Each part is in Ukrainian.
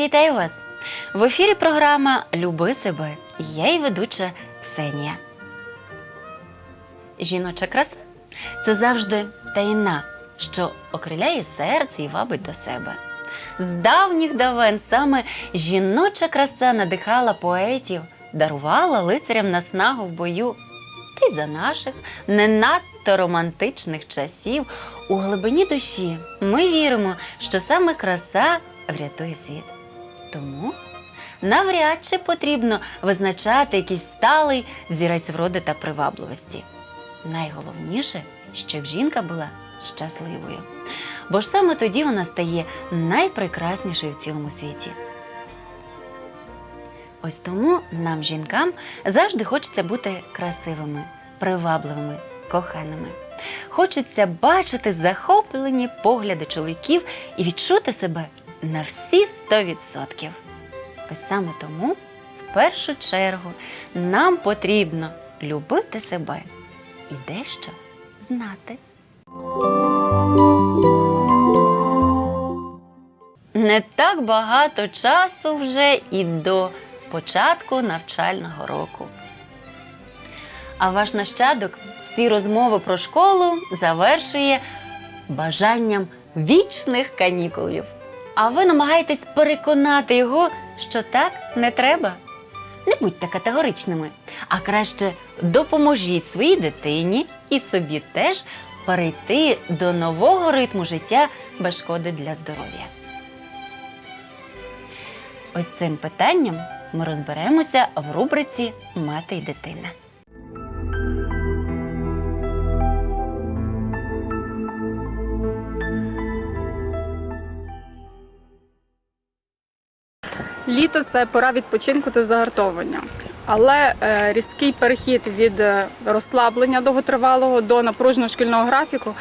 Вітаю вас! В ефірі програма Люби себе. Я її ведуча Ксенія. Жіноча краса це завжди таїна, що окриляє серце і вабить до себе. З давніх давен саме жіноча краса надихала поетів, дарувала лицарям наснагу в бою. Та й за наших не надто романтичних часів у глибині душі ми віримо, що саме краса врятує світ. Тому навряд чи потрібно визначати якийсь сталий взірець вроди та привабливості. Найголовніше, щоб жінка була щасливою. Бо ж саме тоді вона стає найпрекраснішою в цілому світі. Ось тому нам, жінкам, завжди хочеться бути красивими, привабливими, коханими. Хочеться бачити захоплені погляди чоловіків і відчути себе на всі 100%. Ось саме тому, в першу чергу, нам потрібно любити себе і дещо знати. Не так багато часу вже і до початку навчального року. А ваш нащадок всі розмови про школу завершує бажанням вічних канікулів. А ви намагаєтесь переконати його, що так не треба. Не будьте категоричними, а краще допоможіть своїй дитині і собі теж перейти до нового ритму життя без шкоди для здоров'я. Ось цим питанням ми розберемося в рубриці Мати і дитина. Літо це пора відпочинку та загартовування. Але е, різкий перехід від е, розслаблення довготривалого до напруженого шкільного графіку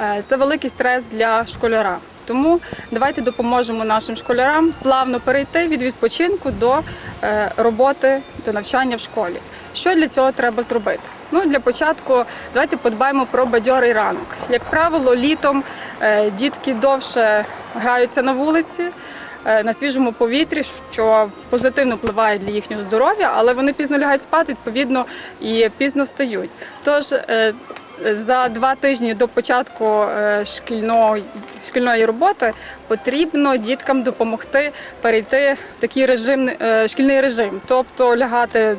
е, це великий стрес для школяра. Тому давайте допоможемо нашим школярам плавно перейти від відпочинку до роботи до навчання в школі. Що для цього треба зробити? Ну для початку давайте подбаємо про бадьорий ранок. Як правило, літом дітки довше граються на вулиці на свіжому повітрі, що позитивно впливає для їхнього здоров'я, але вони пізно лягають спати, відповідно, і пізно встають. Тож е, за два тижні до початку е, шкільної, шкільної роботи потрібно діткам допомогти перейти в такий режим, е, шкільний режим, тобто лягати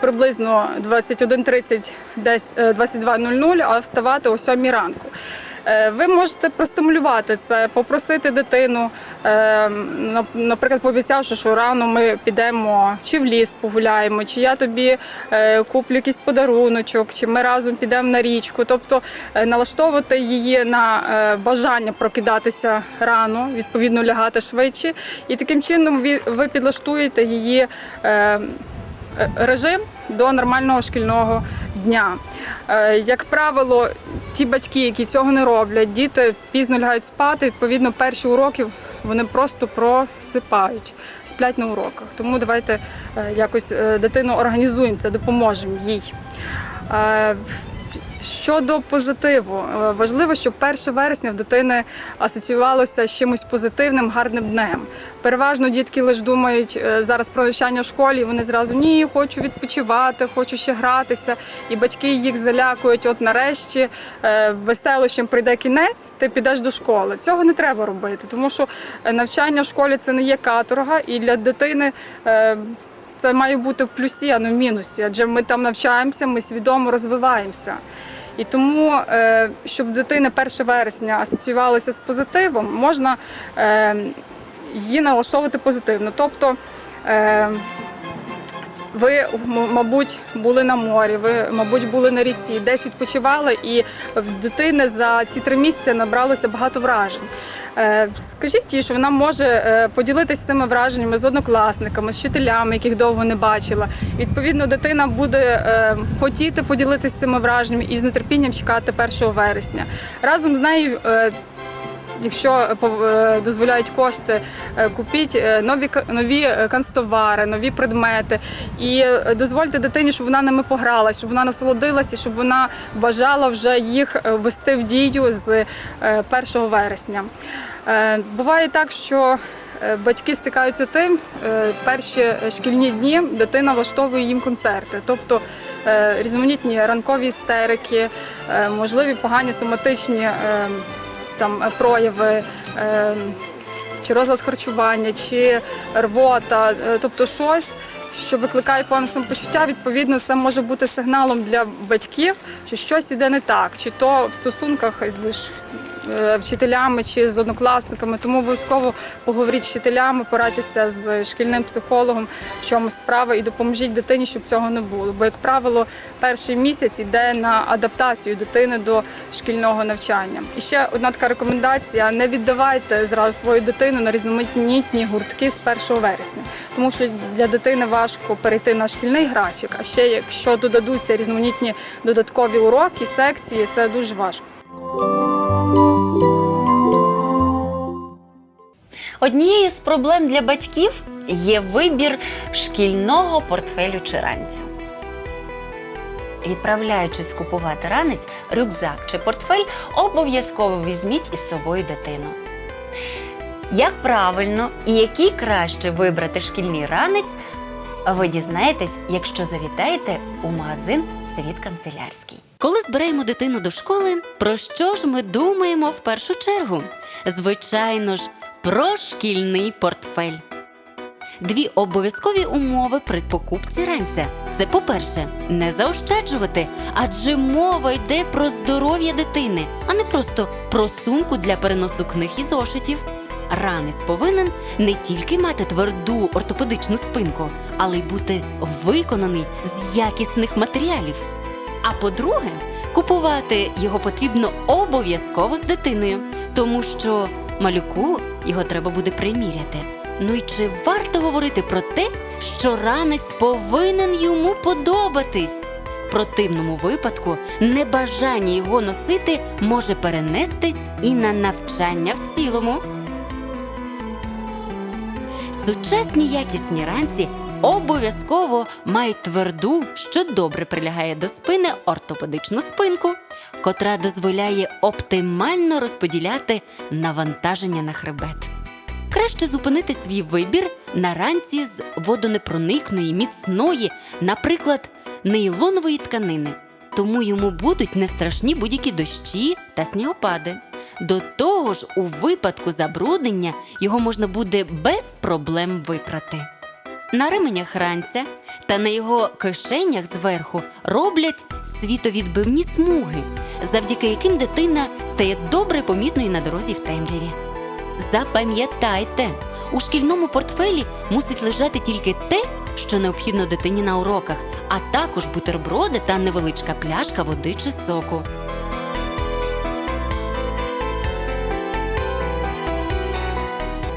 приблизно 21.30, десь е, 22.00, а вставати о 7 ранку. Е, Ви можете простимулювати це, попросити дитину, е, наприклад, пообіцявши, що рано ми підемо чи в ліс погуляємо, чи я тобі е, куплю якийсь подаруночок, чи ми разом підемо на річку. Тобто налаштовувати її на бажання прокидатися рано, відповідно лягати швидше. І таким чином ви- підлаштуєте її. режим до нормального шкільного дня. Е, Як правило, ті батьки, які цього не роблять, діти пізно лягають спати, відповідно, перші уроки вони просто просипають, сплять на уроках. Тому давайте е, якось е, дитину організуємо це, допоможемо їй. Щодо позитиву, е, важливо, щоб 1 вересня в дитини асоціювалося з чимось позитивним, гарним днем. Переважно дітки лише думають е, зараз про навчання в школі. і Вони зразу ні, хочу відпочивати, хочу ще гратися. І батьки їх залякують. От нарешті е, веселощем прийде кінець, ти підеш до школи. Цього не треба робити, тому що навчання в школі це не є каторга, і для дитини. Це має бути в плюсі, а не в мінусі. Адже ми там навчаємося, ми свідомо розвиваємося. І тому, е, щоб дитина 1 вересня асоціювалася з позитивом, можна е, її налаштовувати позитивно. Тобто е, ви, мабуть, були на морі, ви, мабуть, були на ріці, десь відпочивали, і в дитини за ці три місяці набралося багато вражень. Е, Скажіть їй, що вона може е, поділитися цими враженнями з однокласниками, з вчителями, яких довго не бачила. Відповідно, дитина буде е, хотіти поділитися цими враженнями і з нетерпінням чекати 1 вересня. Разом з нею. Якщо е, е, дозволяють кошти, е, купіть нові нові канцтовари, нові предмети і дозвольте дитині, щоб вона ними погралась, щоб вона насолодилася, щоб вона бажала вже їх ввести в дію з е, 1 вересня. Буває так, що батьки стикаються тим, перші шкільні дні дитина влаштовує їм концерти, тобто різноманітні ранкові істерики, можливі погані соматичні там е, прояви. е, Чи розлад харчування, чи рвота, е, тобто щось, що викликає певне самопочуття, відповідно, це може бути сигналом для батьків, що щось іде не так, чи то в стосунках з вчителями чи з однокласниками. Тому обов'язково поговоріть з вчителями, порадьтеся з шкільним психологом, в чому справа, і допоможіть дитині, щоб цього не було. Бо, як правило, перший місяць йде на адаптацію дитини до шкільного навчання. І ще одна така рекомендація: не віддавайте зразу свою дитину на різноманітні гуртки з 1 вересня, тому що для дитини важко перейти на шкільний графік. А ще якщо додадуться різноманітні додаткові уроки, секції, це дуже важко. Однією з проблем для батьків є вибір шкільного портфелю чи ранцю. Відправляючись купувати ранець, рюкзак чи портфель, обов'язково візьміть із собою дитину. Як правильно і який краще вибрати шкільний ранець, ви дізнаєтесь, якщо завітаєте у магазин Світ канцелярський. Коли збираємо дитину до школи, про що ж ми думаємо в першу чергу? Звичайно ж, про шкільний портфель. Дві обов'язкові умови при покупці ранця. Це, по-перше, не заощаджувати, адже мова йде про здоров'я дитини, а не просто про сумку для переносу книг і зошитів. Ранець повинен не тільки мати тверду ортопедичну спинку, але й бути виконаний з якісних матеріалів. А по-друге, купувати його потрібно обов'язково з дитиною, тому що малюку його треба буде приміряти. Ну і чи варто говорити про те, що ранець повинен йому подобатись? В противному випадку небажання його носити може перенестись і на навчання в цілому. Сучасні якісні ранці обов'язково мають тверду, що добре прилягає до спини ортопедичну спинку, котра дозволяє оптимально розподіляти навантаження на хребет. Краще зупинити свій вибір на ранці з водонепроникної, міцної, наприклад, нейлонової тканини. Тому йому будуть не страшні будь-які дощі та снігопади. До того ж, у випадку забруднення його можна буде без проблем випрати. На ременях ранця та на його кишенях зверху роблять світовідбивні смуги, завдяки яким дитина стає добре помітною на дорозі в темряві. Запам'ятайте, у шкільному портфелі мусить лежати тільки те, що необхідно дитині на уроках, а також бутерброди та невеличка пляшка води чи соку.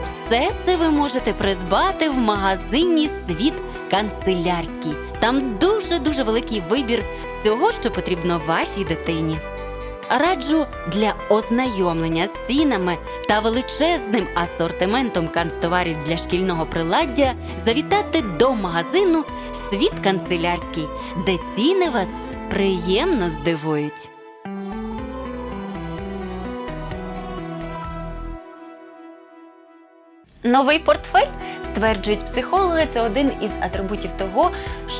Все це ви можете придбати в магазині Світ канцелярський. Там дуже дуже великий вибір всього, що потрібно вашій дитині. Раджу для ознайомлення з цінами та величезним асортиментом канцтоварів для шкільного приладдя завітати до магазину Світ канцелярський, де ціни вас приємно здивують. Новий портфель, стверджують психологи, це один із атрибутів того,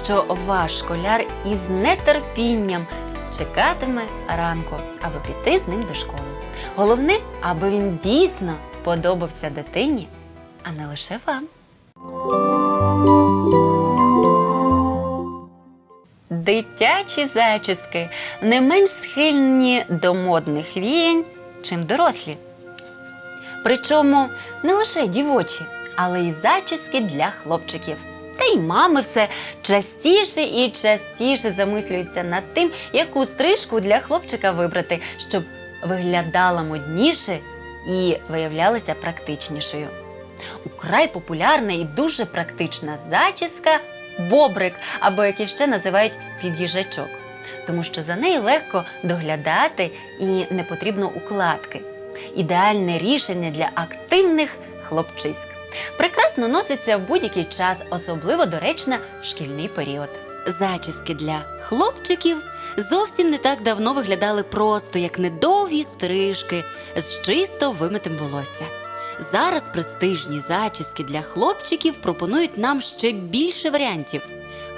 що ваш школяр із нетерпінням чекатиме ранку, аби піти з ним до школи. Головне, аби він дійсно подобався дитині, а не лише вам. Дитячі зачіски не менш схильні до модних віянь, чим дорослі. Причому не лише дівочі, але й зачіски для хлопчиків. Та й мами все частіше і частіше замислюються над тим, яку стрижку для хлопчика вибрати, щоб виглядала модніше і виявлялася практичнішою. Украй популярна і дуже практична зачіска бобрик, або як іще називають під'їжачок, тому що за нею легко доглядати і не потрібно укладки. Ідеальне рішення для активних хлопчиськ. Прекрасно носиться в будь-який час, особливо доречна в шкільний період. Зачіски для хлопчиків зовсім не так давно виглядали просто як недовгі стрижки з чисто вимитим волосся. Зараз престижні зачіски для хлопчиків пропонують нам ще більше варіантів.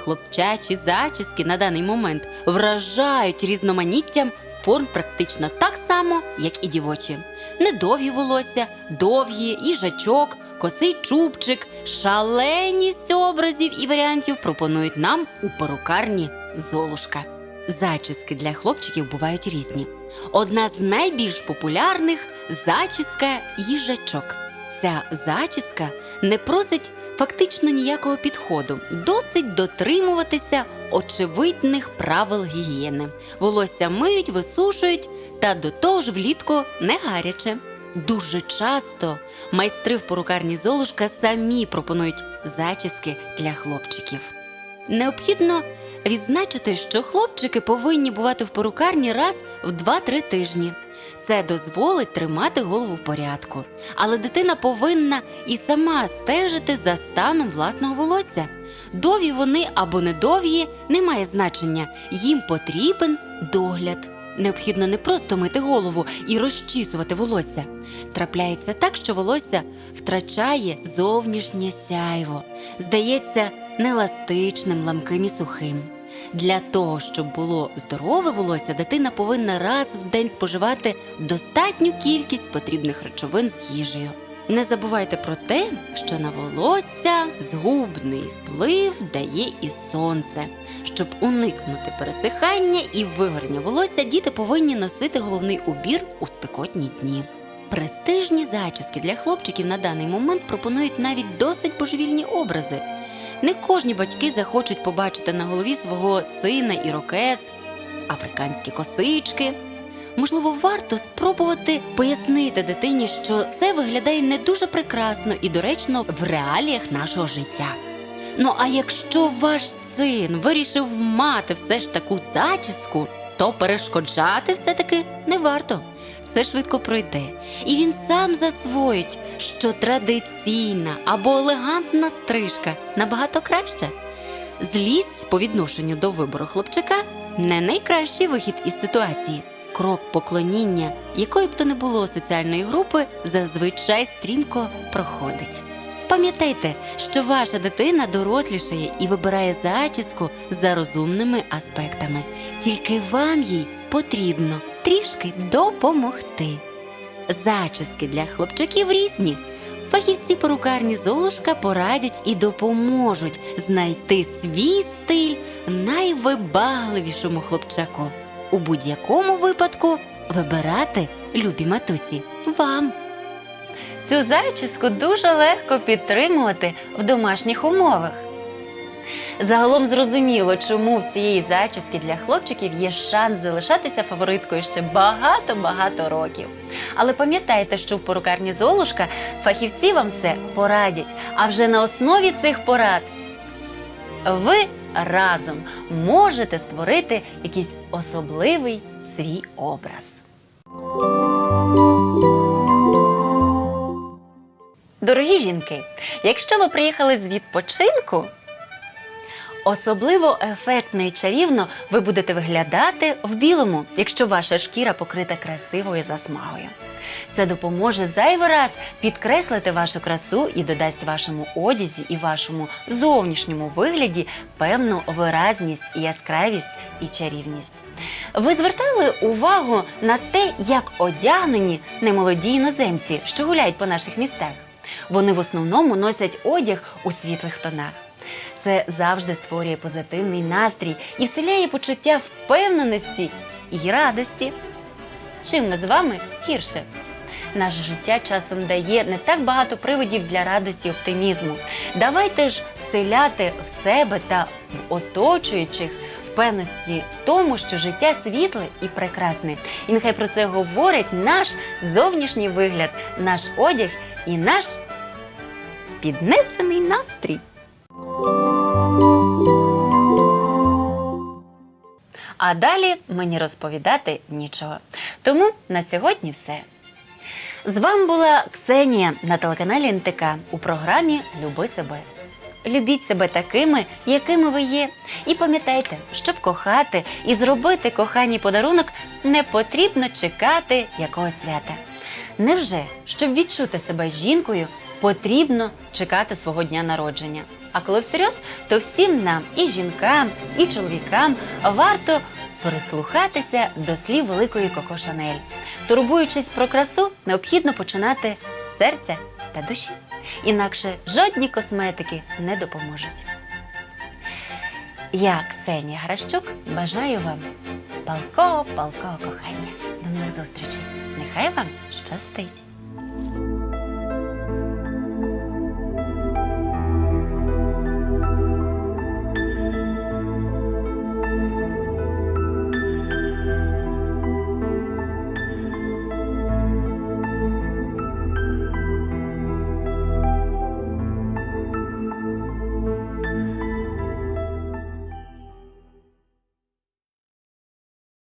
Хлопчачі зачіски на даний момент вражають різноманіттям форм практично так само, як і дівочі. Недовгі волосся, довгі, їжачок, косий чубчик, шаленість образів і варіантів пропонують нам у перукарні Золушка. Зачіски для хлопчиків бувають різні. Одна з найбільш популярних зачіска їжачок. Ця зачіска не просить фактично ніякого підходу, досить дотримуватися очевидних правил гігієни. Волосся миють, висушують, та до того ж влітку не гаряче. Дуже часто майстри в порукарні Золушка самі пропонують зачіски для хлопчиків. Необхідно відзначити, що хлопчики повинні бувати в порукарні раз в 2-3 тижні. Це дозволить тримати голову в порядку. Але дитина повинна і сама стежити за станом власного волосся. Довгі вони або недовгі не має значення. Їм потрібен догляд. Необхідно не просто мити голову і розчісувати волосся. Трапляється так, що волосся втрачає зовнішнє сяйво, здається нееластичним, ламким і сухим. Для того, щоб було здорове волосся, дитина повинна раз в день споживати достатню кількість потрібних речовин з їжею. Не забувайте про те, що на волосся згубний вплив дає і сонце. Щоб уникнути пересихання і вигорання волосся, діти повинні носити головний убір у спекотні дні. Престижні зачіски для хлопчиків на даний момент пропонують навіть досить божевільні образи. Не кожні батьки захочуть побачити на голові свого сина ірокез, африканські косички. Можливо, варто спробувати пояснити дитині, що це виглядає не дуже прекрасно і доречно в реаліях нашого життя. Ну а якщо ваш син вирішив мати все ж таку зачіску, то перешкоджати все-таки не варто. Це швидко пройде, і він сам засвоїть, що традиційна або елегантна стрижка набагато краща. Злість по відношенню до вибору хлопчика не найкращий вихід із ситуації. Крок поклоніння, якої б то не було соціальної групи, зазвичай стрімко проходить. Пам'ятайте, що ваша дитина дорослішає і вибирає зачіску за розумними аспектами. Тільки вам їй потрібно трішки допомогти. Зачіски для хлопчаків різні. Фахівці перукарні Золушка порадять і допоможуть знайти свій стиль найвибагливішому хлопчаку. У будь-якому випадку вибирати любі матусі вам. Цю зачіску дуже легко підтримувати в домашніх умовах. Загалом зрозуміло, чому в цієї зачіски для хлопчиків є шанс залишатися фавориткою ще багато-багато років. Але пам'ятайте, що в порукарні Золушка фахівці вам все порадять, а вже на основі цих порад ви разом можете створити якийсь особливий свій образ. Дорогі жінки, якщо ви приїхали з відпочинку, особливо ефектно і чарівно ви будете виглядати в білому, якщо ваша шкіра покрита красивою засмагою. Це допоможе зайвий раз підкреслити вашу красу і додасть вашому одязі і вашому зовнішньому вигляді певну виразність, яскравість і чарівність. Ви звертали увагу на те, як одягнені немолоді іноземці, що гуляють по наших містах. Вони в основному носять одяг у світлих тонах. Це завжди створює позитивний настрій і вселяє почуття впевненості і радості. Чим ми з вами гірше? Наше життя часом дає не так багато приводів для радості і оптимізму. Давайте ж вселяти в себе та в оточуючих впевненості в тому, що життя світле і прекрасне. І нехай про це говорить наш зовнішній вигляд, наш одяг і наш піднесений настрій. А далі мені розповідати нічого. Тому на сьогодні все. З вами була Ксенія на телеканалі НТК у програмі Люби себе. Любіть себе такими, якими ви є. І пам'ятайте, щоб кохати і зробити коханій подарунок, не потрібно чекати якогось свята. Невже, щоб відчути себе жінкою, потрібно чекати свого дня народження? А коли всерйоз, то всім нам, і жінкам, і чоловікам, варто прислухатися до слів великої Коко Шанель. Турбуючись про красу, необхідно починати серця та душі. Інакше жодні косметики не допоможуть. Я, Ксенія Гращук, бажаю вам палкого, палкого кохання. До нових зустрічей. Нехай вам щастить!